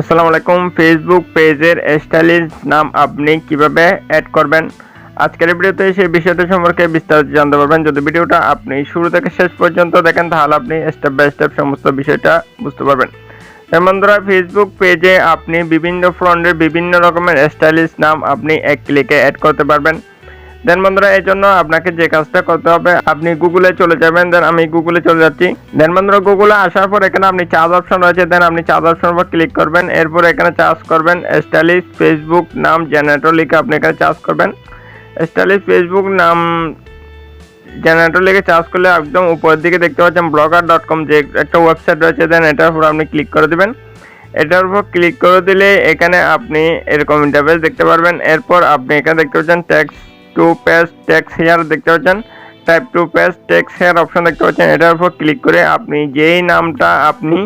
আসসালামু আলাইকুম। ফেসবুক পেজের স্টাইলিশ নাম আপনি কীভাবে অ্যাড করবেন? আজকের ভিডিওতে সেই বিষয়টা সম্পর্কে বিস্তারিত জানতে পারবেন। যদি ভিডিওটা আপনি শুরু থেকে শেষ পর্যন্ত দেখেন, তাহলে আপনি স্টেপ বাই স্টেপ সমস্ত বিষয়টা বুঝতে পারবেন। হ্যাঁ বন্ধুরা ফেসবুক পেজে আপনি বিভিন্ন ফ্রন্টের বিভিন্ন রকমের স্টাইলিশ নাম আপনি এক ক্লিকে অ্যাড করতে পারবেন। দেন বন্ধুরা, এই জন্য আপনাকে যে কাজটা করতে হবে, আপনি গুগলে চলে যাবেন দেন আমি গুগলে চলে যাচ্ছি। দেন বন্ধুরা গুগলে আসার পর এখানে আপনি চার্জ অপশন রয়েছে দেন আপনি চার্জ অপশন উপর ক্লিক করবেন। এরপর এখানে চার্জ করবেন স্টাইলিশ ফেসবুক নাম জেনারেটর লিখে আপনি এখানে চার্জ করবেন। স্টাইলিশ ফেসবুক নাম জেনারেটর লিখে চার্জ করলে একদম উপরের দিকে দেখতে পাচ্ছেন ব্লগার ডট কম যে একটা ওয়েবসাইট রয়েছে দেন এটার উপর আপনি ক্লিক করে দেবেন। এটার উপর ক্লিক করে দিলে এখানে আপনি এরকম ইন্টারফেস দেখতে পারবেন। এরপর আপনি এখানে দেখতে পাচ্ছেন text to page text here দেখতে পাচ্ছেন। Type to page text here option দেখতে পাচ্ছেন। এটার উপর ক্লিক করে আপনি যেই নামটা আপনি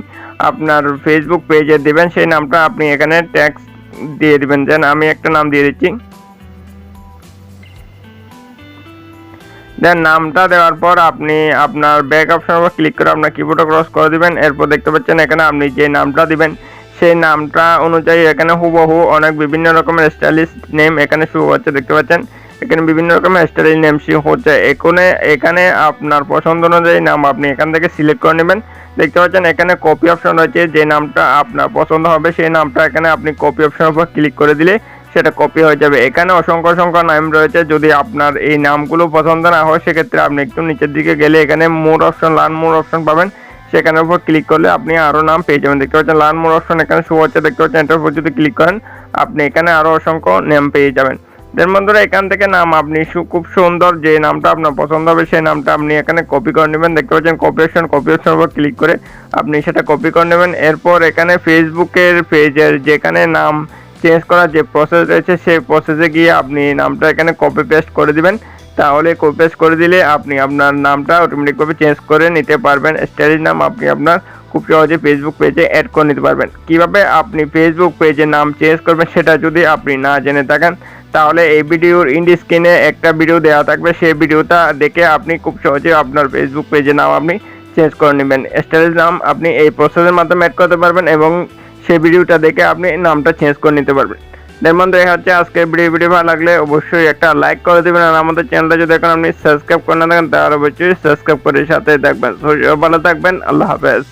আপনার ফেসবুক পেজে দেবেন, সেই নামটা আপনি এখানে ট্যাক্স দিয়ে দিবেন। দেন আমি একটা নাম দিয়ে দিচ্ছি। দেন নামটা দেওয়ার পর আপনি আপনার ব্যাক অপশন উপর ক্লিক করে আপনার কিবোর্ডে ক্রস করে দিবেন। এরপর দেখতে পাচ্ছেন এখানে আপনি যে নামটা দিবেন, সেই নামটা অনুযায়ী এখানে হুবহু অনেক বিভিন্ন রকমের স্টাইলিশ নেম এখানে শুরু হচ্ছে। দেখতে পাচ্ছেন? এখানে বিভিন্ন রকমের স্টাইলিশ নেম শুরু হচ্ছে। এখানে এখানে আপনার পছন্দ অনুযায়ী নাম আপনি এখান থেকে সিলেক্ট করে নেবেন। দেখতে পাচ্ছেন, এখানে কপি অপশন রয়েছে। যে নামটা আপনার পছন্দ হবে, সেই নামটা এখানে আপনি কপি অপশন উপর ক্লিক করে দিলে সেটা কপি হয়ে যাবে। এখানে অসংখ্য অসংখ্য নাম রয়েছে। যদি আপনার এই নামগুলো পছন্দ না হয়, সেক্ষেত্রে আপনি একটু নিচের দিকে গেলে এখানে more option learn more option পাবেন। সেখানের উপর ক্লিক করলে আপনি আরও নাম পেয়ে যাবেন। দেখতে পাচ্ছেন লার্ন মোর অপশন এখানে শো হচ্ছে। দেখতে পাচ্ছেন, এটার উপর যদি ক্লিক করেন, আপনি এখানে আরও অসংখ্য নাম পেয়ে যাবেন। দেন বন্ধুরা, এখান থেকে নাম আপনি খুব সুন্দর যে নামটা আপনার পছন্দ হবে, সেই নামটা আপনি এখানে কপি করে নেবেন। দেখতে পাচ্ছেন কপি অপশন কপি অপশন উপর ক্লিক করে আপনি সেটা কপি করে নেবেন। এরপর এখানে ফেসবুকের পেজের যেখানে নাম চেঞ্জ করার যে প্রসেস রয়েছে, সেই প্রসেসে গিয়ে আপনি নামটা এখানে কপি পেস্ট করে দিবেন। তাহলে কপি পেস্ট করে দিলে আপনি আপনার নামটা অটোমেটিকভাবে চেঞ্জ করে নিতে পারবেন। স্টাইলিশ নাম আপনি আপনার খুব সহজে ফেসবুক পেজে অ্যাড করে নিতে পারবেন। কীভাবে আপনি ফেসবুক পেজে নাম চেঞ্জ করবেন, সেটা যদি আপনি না জেনে থাকেন তাহলে এই ভিডিওর ইন্ডি স্ক্রিনে একটা ভিডিও দেওয়া থাকবে। সেই ভিডিওটা দেখে আপনি খুব সহজে আপনার ফেসবুক পেজে নাম আপনি চেঞ্জ করে নেবেন। স্টাইলিশ নাম আপনি এই প্রসেসের মাধ্যমে অ্যাড করতে পারবেন এবং সেই ভিডিওটা দেখে আপনি নামটা চেঞ্জ করে নিতে পারবেন। বন্ধু এই হচ্ছে আজকে ভিডিও ভিডিও ভালো লাগলে অবশ্যই একটা লাইক করে দেবেন আর আমাদের চ্যানেলটা যদি এখন আপনি সাবস্ক্রাইব করে না থাকেন তাহলে অবশ্যই সাবস্ক্রাইব করে সাথে So, ভালো থাকবেন আল্লাহ হাফেজ।